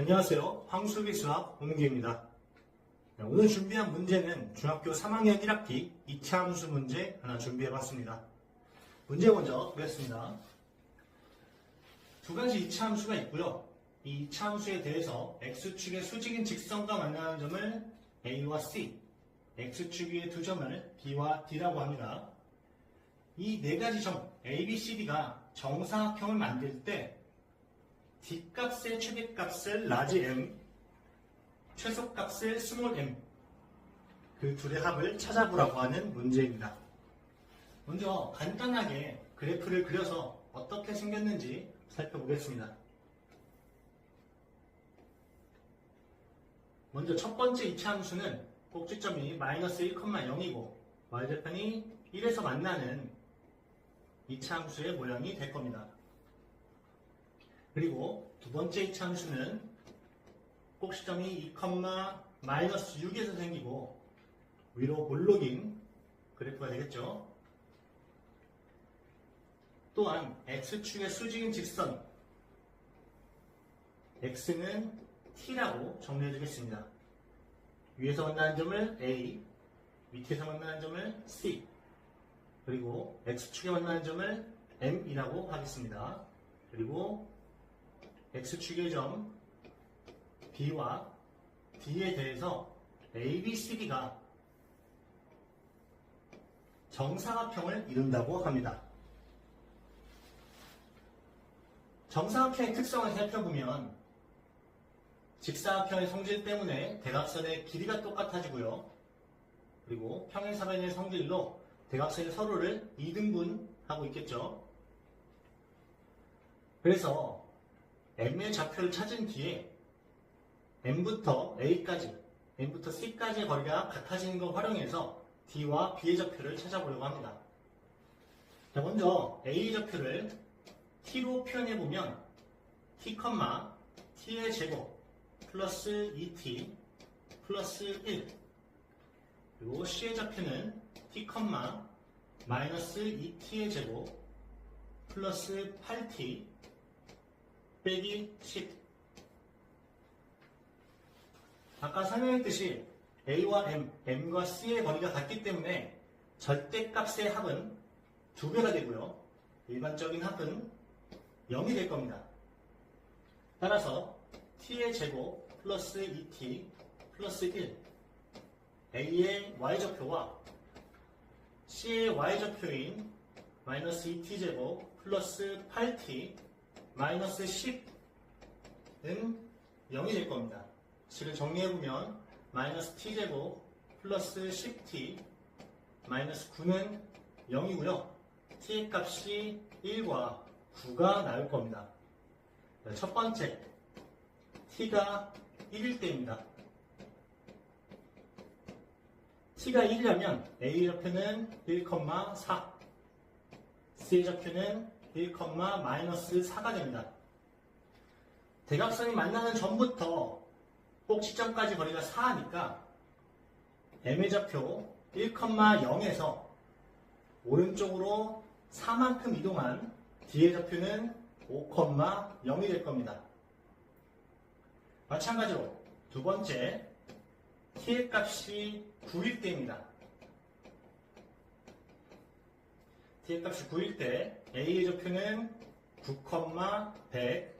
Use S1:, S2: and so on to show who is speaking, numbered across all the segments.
S1: 안녕하세요. 황수비 수학 홍기입니다. 오늘 준비한 문제는 중학교 3학년 1학기 2차 함수 문제 하나 준비해봤습니다. 문제 먼저 보겠습니다. 두 가지 2차 함수가 있고요. 이 2차 함수에 대해서 x축의 수직인 직선과 만나는 점을 a와 c, x축 위의 두 점을 b와 d라고 합니다. 이 네 가지 점 a, b, c, d가 정사각형을 만들 때 뒷값의 최대값을 라지 m, 최소값을 스몰 m 그 둘의 합을 찾아보라고 하는 문제입니다. 먼저 간단하게 그래프를 그려서 어떻게 생겼는지 살펴보겠습니다. 먼저 첫 번째 이차 함수는 꼭지점이 마이너스 1,0이고 y좌편이 1에서 만나는 이차 함수의 모양이 될 겁니다. 그리고 두 번째 이차 함수는 꼭지점이 2, 마이너스 6에서 생기고 위로 볼록인 그래프가 되겠죠. 또한 x축의 수직인 직선 x는 t라고 정리해 주겠습니다. 위에서 만나는 점을 a, 밑에서 만나는 점을 c, 그리고 x축에 만나는 점을 m이라고 하겠습니다. 그리고 x축의 점 b와 d에 대해서 a, b, c, d가 정사각형을 이룬다고 합니다. 정사각형의 특성을 살펴보면 직사각형의 성질 때문에 대각선의 길이가 똑같아지고요. 그리고 평행사변의 성질로 대각선이 서로를 2등분하고 있겠죠. 그래서 m의 좌표를 찾은 뒤에 m부터 a까지, m부터 c까지의 거리가 같아지는 걸 활용해서 d와 b의 좌표를 찾아보려고 합니다. 자, 먼저 a 좌표를 t로 표현해보면 t, t의 제곱 플러스 2t 플러스 1 그리고 c의 좌표는 t, 마이너스 2t의 제곱 플러스 8t 빼기 10 아까 설명했듯이 a와 m, m과 c의 거리가 같기 때문에 절대값의 합은 두 배가 되고요. 일반적인 합은 0이 될 겁니다. 따라서 t의 제곱 플러스 2t 플러스 1 a의 y좌표와 c의 y좌표인 마이너스 2t 제곱 플러스 8t 마이너스 10은 0이 될 겁니다. 식을 정리해보면 마이너스 t제곱 플러스 10t 마이너스 9는 0이고요. t의 값이 1과 9가 나올 겁니다. 첫 번째, t가 1일 때입니다. t가 1이라면 a 좌표는 1,4, c의 좌표는 1, 마이너스 4가 됩니다. 대각선이 만나는 전부터 꼭지점까지 거리가 4니까 m의 좌표 1,0에서 오른쪽으로 4만큼 이동한 D의 좌표는 5,0이 될 겁니다. 마찬가지로 두 번째 T의 값이 9일 때입니다. T의 값이 9일 때 A의 좌표는 9,100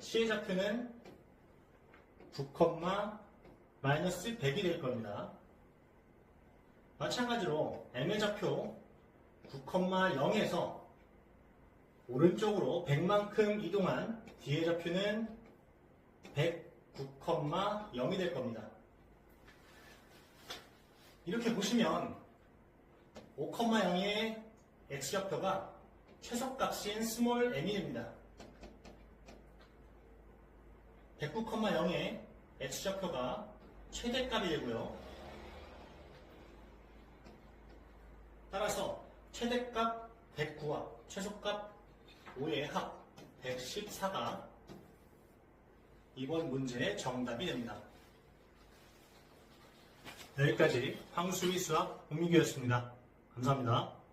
S1: C의 좌표는 9, 마이너스 100이 될 겁니다. 마찬가지로 M의 좌표 9,0에서 오른쪽으로 100만큼 이동한 D의 좌표는 109,0이 될 겁니다. 이렇게 보시면 5,0의 X좌표가 최소값인 스몰 m이 됩니다. 109,0의 X좌표가 최대값이 되고요. 따라서 최대값 109와 최소값 5의 합 114가 이번 문제의 정답이 됩니다. 여기까지 황수미 수학 홍미규였습니다. 감사합니다.